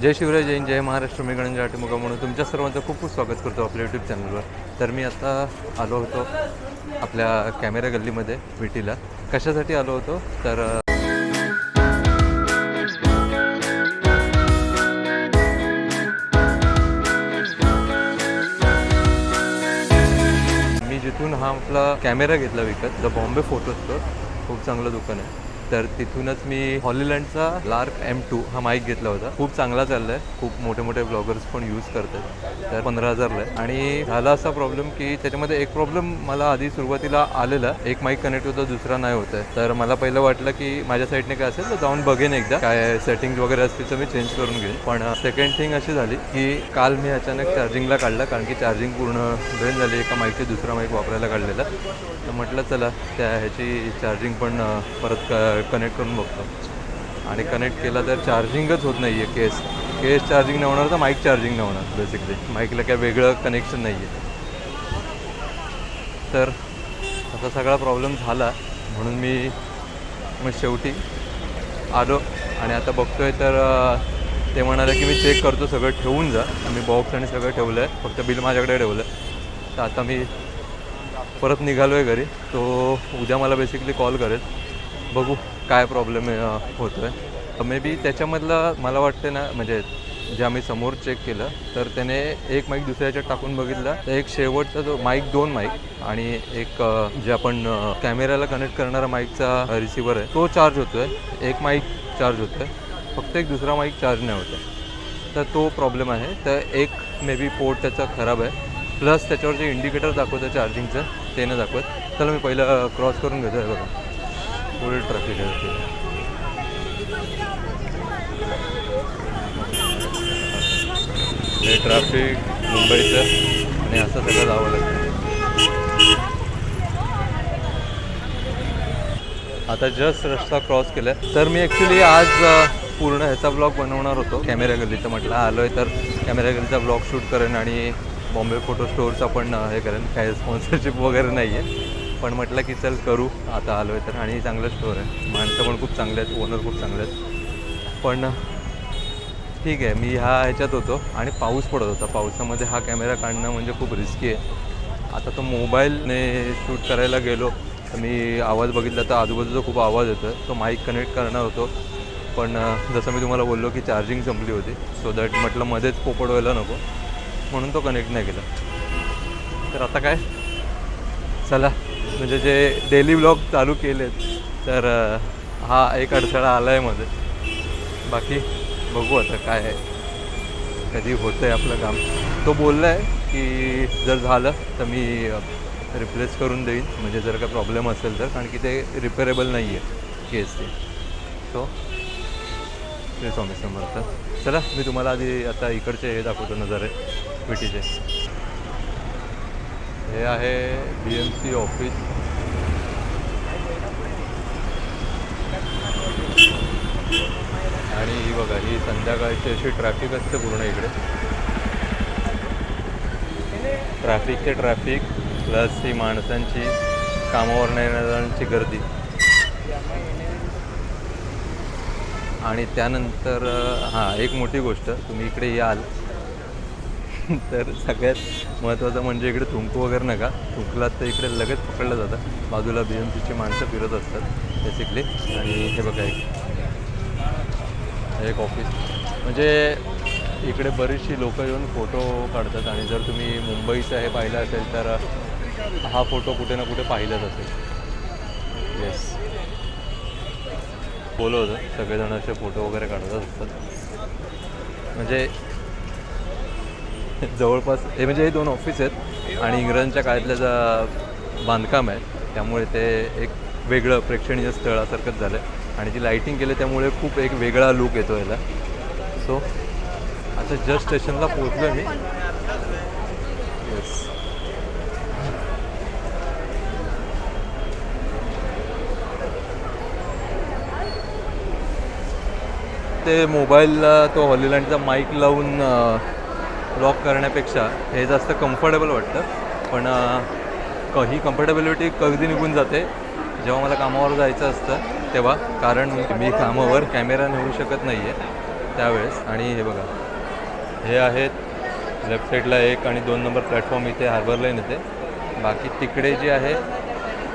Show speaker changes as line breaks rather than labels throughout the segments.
जय शिवराय जैन जय महाराष्ट्र. मी गणेश आटेमुगा म्हणून तुमच्या सर्वांचं खूप खूप स्वागत करतो आपल्या यूट्यूब चॅनलवर तर मी आता आलो होतो आपल्या कॅमेरा गल्लीमध्ये विटीला कशासाठी आलो होतो? तर मी जिथून हा आपला कॅमेरा घेतला विकत द बॉम्बे फोटो स्टोर खूप चांगलं दुकान आहे. तर तिथूनच मी हॉलिलँडचा लार्क एम टू हा माईक घेतला होता. खूप चांगला चाललाय. खूप मोठे मोठे ब्लॉगर्स पण यूज करतात. तर पंधरा हजारला. आहे आणि झाला असा प्रॉब्लेम की त्याच्यामध्ये एक प्रॉब्लेम मला आधी सुरुवातीला आलेला. एक माईक कनेक्ट होता दुसरा नाही होत आहे तर मला पहिलं वाटलं की माझ्या साईडने काय असेल तर जाऊन बघेन एकदा. काय सेटिंग वगैरे असतील तर मी चेंज करून घेईन. पण सेकंड थिंग अशी झाली की काल मी अचानक चार्जिंगला काढला. कारण की चार्जिंग पूर्ण ड्रेन झाली एका माईकचे दुसरा माईक वापरायला काढलेला. तर म्हटलं चला त्या ह्याची चार्जिंग पण परत क कनेक्ट करून बघतो. आणि कनेक्ट केला तर चार्जिंगच होत नाही आहे केस केस चार्जिंग नाही होणार तर माईक चार्जिंग नाही होणार बेसिकली माईकला काय वेगळं कनेक्शन नाही आहे तर असा सगळा प्रॉब्लेम झाला. म्हणून मी मग शेवटी आलो. आणि आता बघतोय तर ते म्हणाले की मी चेक करतो सगळं ठेवून जा. मी बॉक्स आणि सगळं ठेवलं आहे फक्त बिल माझ्याकडे ठेवलं आहे तर आता मी परत निघालो आहे घरी. तो उद्या मला बेसिकली कॉल करेल. बघू काय प्रॉब्लेम होतो आहे मे बी त्याच्यामधला मला वाटते ना म्हणजे जे आम्ही समोर चेक केलं तर त्याने एक माईक दुसऱ्या टाकून बघितला. तर एक शेवटचा जो माईक दोन माईक आणि एक जे आपण कॅमेऱ्याला कनेक्ट करणारा माईकचा रिसिव्हर आहे तो चार्ज होतो आहे एक माईक चार्ज होतो आहे फक्त एक दुसरा माईक चार्ज नाही होत आहे तर तो प्रॉब्लेम आहे. तर एक मे बी पोर्ट त्याचा खराब आहे. प्लस त्याच्यावर जे इंडिकेटर दाखवतं चार्जिंगचं ते न दाखवत. चला मी पहिलं क्रॉस करून घेतो आहे बघा. फुल ट्रॅफिक आहे हे ट्रॅफिक मुंबईचं आणि असं सगळं जावं लागतं. आता जस्ट रस्ता क्रॉस केला तर मी ॲक्च्युली आज पूर्ण ह्याचा ब्लॉग बनवणार होतो. कॅमेरा गल्लीचं म्हटलं आलो आहे तर कॅमेरा गल्लीचा ब्लॉग शूट करेन आणि बॉम्बे फोटो स्टोअरचा पण हे करेन. काही स्पॉन्सरशिप वगैरे नाही आहे पण म्हटलं की चल करू आता आलो आहे तर. आणि चांगलं स्टोअर आहे. माणसं पण खूप चांगले आहेत ओनर खूप चांगले आहेत. पण ठीक आहे मी ह्या ह्याच्यात होतो आणि पाऊस पडत होता. पावसामध्ये हा कॅमेरा काढणं म्हणजे खूप रिस्की आहे. आता तो मोबाईलने शूट करायला गेलो तर मी आवाज बघितला तर आजूबाजूचा खूप आवाज येतो तो माईक कनेक्ट करणार होतो. पण जसं मी तुम्हाला बोललो की चार्जिंग संपली होती. सो दॅट म्हटलं मध्येच पोपट व्हायला नको. म्हणून तो कनेक्ट नाही केला. तर आता काय? चला. म्हणजे जे डेली ब्लॉग चालू केलेत तर हा एक अडथळा आला आहे मध्ये. बाकी बघू आता काय आहे. कधी होतं आहे आपलं काम. तो बोलला आहे की जर झालं तर मी रिप्लेस करून देईन. म्हणजे जर का प्रॉब्लेम असेल तर कारण की ते रिपेरेबल नाही आहे केस ते सो श्री स्वामी समर्थ. चला मी तुम्हाला आधी आता इकडचे हे दाखवतो नजारे विटीचे हे आहे बी एम सी ऑफिस आणि ही बघा ही संध्याकाळची अशी ट्रॅफिक असते पूर्ण इकडे. ट्रॅफिकचे ट्रॅफिक प्लस ही माणसांची कामावर येणाऱ्यांची गर्दी. आणि त्यानंतर हां एक मोठी गोष्ट तुम्ही इकडे याल. तर सगळ्यात महत्त्वाचं म्हणजे इकडे थुंकू वगैरे नका. थुंकलात तर इकडे लगेच पकडलं जातं. बाजूला बी एम सीची माणसं फिरत असतात बेसिकली आणि हे बघा एक. एक ऑफिस म्हणजे इकडे बरीचशी लोकं येऊन फोटो काढतात. आणि जर तुम्ही मुंबईचं हे पाहिलं असेल तर हा फोटो कुठे ना कुठे पाहिलाच असेल. येस बोलव सगळेजण असे फोटो वगैरे काढत असतात. म्हणजे जवळपास हे म्हणजे हे दोन ऑफिस आहेत आणि इंग्रजांच्या काळातलं जा बांधकाम आहे त्यामुळे ते एक वेगळं प्रेक्षणीय स्थळासारखंच झालं आहे आणि जी लाईटिंग केलं त्यामुळे खूप एक वेगळा लुक येतो याला. सो आता जस्ट स्टेशनला पोहोचलो मी. येस ते मोबाईलला तो हॉलिलँडचा माईक लावून ब्लॉक करण्यापेक्षा हे जास्त कम्फर्टेबल वाटतं. पण क ही कम्फर्टेबिलिटी कधी निघून जाते. जेव्हा मला कामावर जायचं असतं तेव्हा. कारण मी कामावर कॅमेरा नेऊ शकत नाही आहे त्यावेळेस. आणि हे बघा. हे आहेत लेफ्ट साईडला एक आणि दोन नंबर प्लॅटफॉर्म इथे हार्बर लाईन येते. बाकी तिकडे जे आहे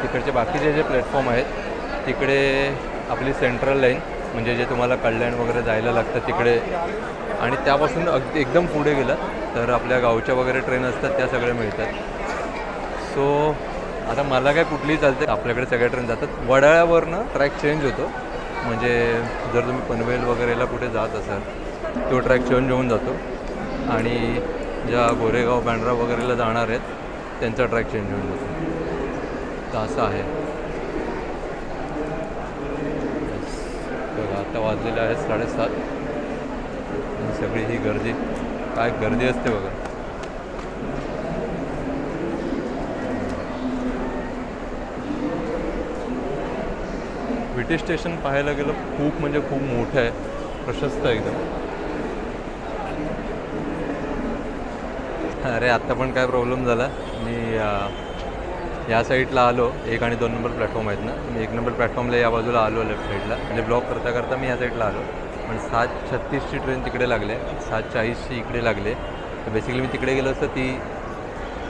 तिकडचे बाकीचे जे प्लॅटफॉर्म आहेत तिकडे आपली सेंट्रल लाईन म्हणजे जे तुम्हाला कल्याण वगैरे जायला लागतं तिकडे. आणि त्यापासून अगदी एकदम पुढे गेलं तर आपल्या गावच्या वगैरे ट्रेन असतात त्या सगळ्या मिळतात. सो आता मला काय कुठलीही चालते आपल्याकडे सगळ्या ट्रेन जातात. वडाळ्यावरनं ट्रॅक चेंज होतो. म्हणजे जर तुम्ही पनवेल वगैरेला कुठे जात असाल तो ट्रॅक चेंज होऊन जातो. आणि ज्या गोरेगाव बँड्रा वगैरेला जाणार आहेत त्यांचा ट्रॅक चेंज होऊन जातो. तर असं आहे. बघा आता वाजलेले आहेत साडेसात. आणि सगळी ही गर्दी. काय गर्दी असते बघा. ब्रिटिश स्टेशन पाहायला गेलं खूप म्हणजे खूप मोठं आहे. प्रशस्त आहे एकदम. अरे आत्ता पण काय प्रॉब्लेम झाला? मी या साईडला आलो. एक आणि दोन नंबर प्लॅटफॉर्म आहेत ना. मी एक नंबर प्लॅटफॉर्मला या बाजूला आलो लेफ्ट साईडला. म्हणजे ब्लॉक करता करता मी या साईडला आलो. पण सात छत्तीसची ट्रेन तिकडे लागले. सात चाळीसची इकडे लागले. तर बेसिकली मी तिकडे गेलो असतं. ती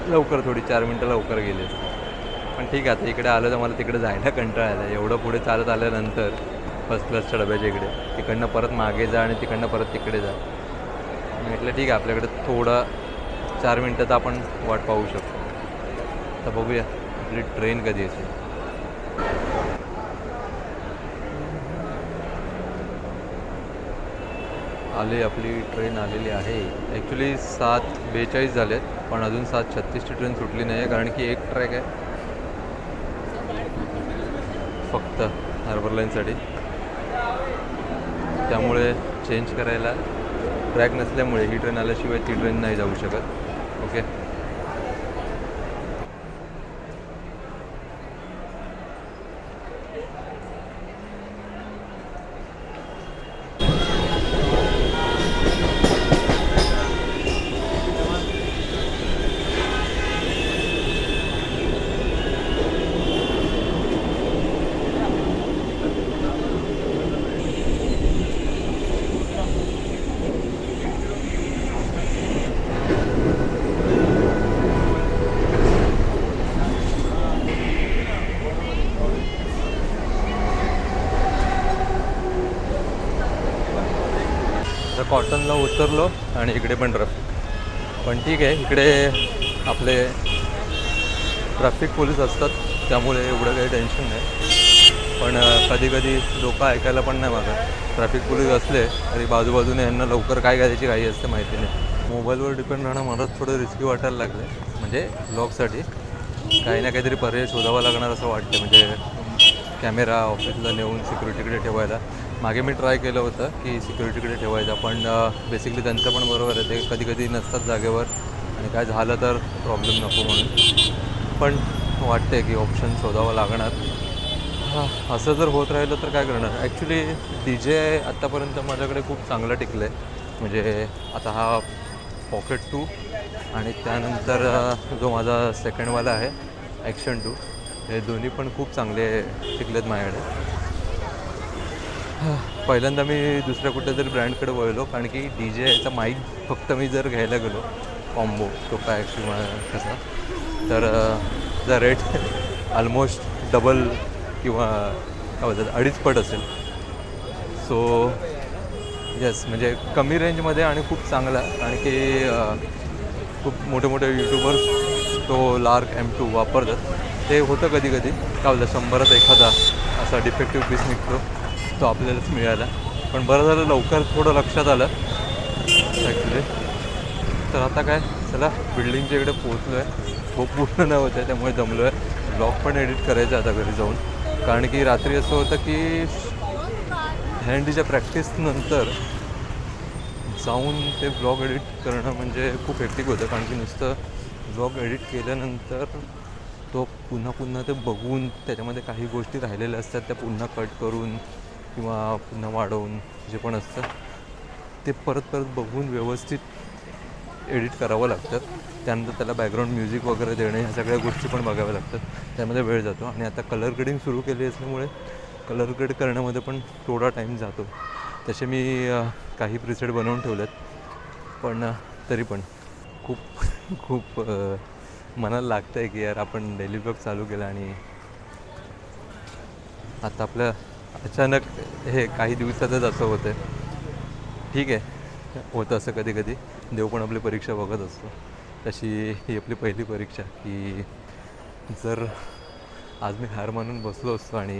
लवकर थोडी चार मिनटं लवकर गेली पण ठीक आहे आता इकडे आलं तर मला तिकडे जायला कंटाळा आला एवढं पुढे चालत आल्यानंतर फर्स्ट क्लासच्या डब्याच्या इकडे. तिकडनं परत मागे जा आणि तिकडनं परत तिकडे जा. म्हटलं ठीक आहे आपल्याकडे थोडं चार मिनटं तर आपण वाट पाहू शकतो. तर बघूया. आपली ट्रेन कधी येते? आली आपली ट्रेन आलेली आहे. ॲक्च्युली सात बेचाळीस झालेत पण अजून सात छत्तीसची ट्रेन सुटली नाही आहे कारण की एक ट्रॅक आहे. फक्त हार्बर लाईनसाठी त्यामुळे चेंज करायला ट्रॅक नसल्यामुळे ही ट्रेन आल्याशिवाय ती ट्रेन नाही जाऊ शकत. ओके तर कॉटनला उतरलो आणि इकडे पण ट्रॅफिक पण ठीक आहे इकडे आपले ट्रॅफिक पोलीस असतात त्यामुळे एवढं काही टेन्शन नाही. पण कधी कधी लोक ऐकायला पण नाही मागत. ट्रॅफिक पोलीस असले तरी बाजूबाजूने यांना लवकर काय करायची काही असते माहिती नाही. मोबाईलवर डिपेंड राहणं मला थोडं रिस्की वाटायला लागलं म्हणजे ब्लॉगसाठी काही ना काहीतरी पर्याय शोधावा लागणार असं वाटतं म्हणजे कॅमेरा ऑफिसला नेऊन सिक्युरिटीकडे ठेवायला. मागे मी ट्राय केलं होतं की सिक्युरिटीकडे ठेवायचं पण बेसिकली त्यांचं पण बरोबर आहे ते कधी कधी नसतात जागेवर आणि काय झालं तर प्रॉब्लेम नको म्हणून. पण वाटते की ऑप्शन शोधावं लागणार. असं जर होत राहिलं तर काय करणार? ॲक्च्युली डी जे आत्तापर्यंत माझ्याकडे खूप चांगलं टिकलं आहे म्हणजे आता हा पॉकेट टू आणि त्यानंतर जो माझा सेकंडवाला आहे ॲक्शन टू हे दोन्ही पण खूप चांगले टिकलेत माझ्याकडे. पहिल्यांदा मी दुसऱ्या कुठल्या तरी ब्रँडकडे वळलो कारण की डी जे याचा माईक फक्त मी जर घ्यायला गेलो कॉम्बो तो काय किंवा कसा? तर द रेट ऑलमोस्ट डबल किंवा काय बोलतात अडीच पट असेल. सो येस म्हणजे कमी रेंजमध्ये आणि खूप चांगला आणि की खूप मोठे मोठे यूट्यूबर्स तो लार्क एम टू वापरतात. ते होतं कधी कधी काय बोलतं शंभरात एखादा असा डिफेक्टिव्ह पीस निघतो. तो आपल्यालाच मिळाला. पण बरं झालं लवकर थोडं लक्षात आलं. ॲक्च्युली तर आता काय? चला बिल्डिंगच्या इकडे पोहोचलो आहे खूप पूर्ण न होतं आहे त्यामुळे जमलो आहे ब्लॉग पण एडिट करायचं आता घरी जाऊन. कारण की रात्री असं होतं की हँडीच्या प्रॅक्टिसनंतर जाऊन ते ब्लॉग एडिट करणं म्हणजे खूप हेक्टिक होतं. कारण की नुसतं ब्लॉग एडिट केल्यानंतर तो पुन्हा पुन्हा ते बघून त्याच्यामध्ये काही गोष्टी राहिलेल्या असतात त्या पुन्हा कट करून किंवा पुन्हा वाढवून जे पण असतं ते परत परत बघून व्यवस्थित एडिट करावं लागतं. त्यानंतर त्याला बॅकग्राऊंड म्युझिक वगैरे देणे ह्या सगळ्या गोष्टी पण बघाव्या लागतात. त्यामध्ये वेळ जातो. आणि आता कलर ग्रेडिंग सुरू केली असल्यामुळे कलर ग्रेड करण्यामध्ये पण थोडा टाईम जातो. तसे मी काही प्रिसेट बनवून ठेवलेत पण तरी पण. खूप खूप मनाला लागतं आहे की यार आपण डेली ब्लॉग चालू केला आणि आता आपलं अचानक हे काही दिवसातच असं होतं ठीक आहे. होतं असं कधी कधी. देव पण आपली परीक्षा बघत असतो. तशी ही आपली पहिली परीक्षा की जर आज मी हार मानून बसलो असतो आणि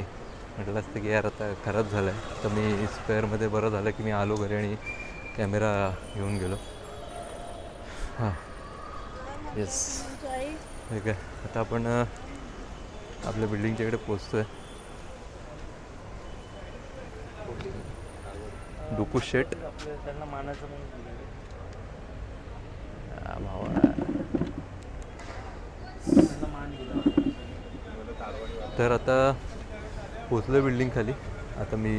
म्हटलं असतं की यार आता खराब झालं आहे तर मी स्पेअरमध्ये बरं झालं की मी आलो घरी आणि कॅमेरा घेऊन गेलो. हां. येस ठीक आहे. आता आपण आपल्या बिल्डिंगच्या इकडे पोचतो आहे डुकू शेट.
त्यांना
तर आता पोचलो बिल्डिंग खाली. आता मी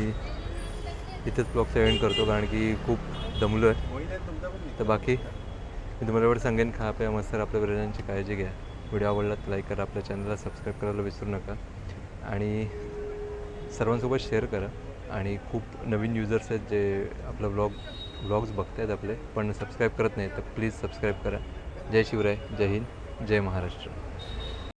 इथेच ब्लॉगचा एंड करतो कारण की खूप दमलो आहे तर बाकी मी तुम्हाला एवढं सांगेन खा प्या मस्त आपल्या ब्रेनांची काळजी घ्या. व्हिडिओ आवडला तर लाईक करा आपल्या चॅनलला सबस्क्राईब करायला विसरू नका. आणि सर्वांसोबत शेअर करा. आणि खूप नवीन युजर्स आहेत जे आपलं ब्लॉग ब्लॉग्स बघतायत आपले पण सबस्क्राईब करत नाही तर प्लीज सबस्क्राईब करा. जय शिवराय जय हिंद जय महाराष्ट्र.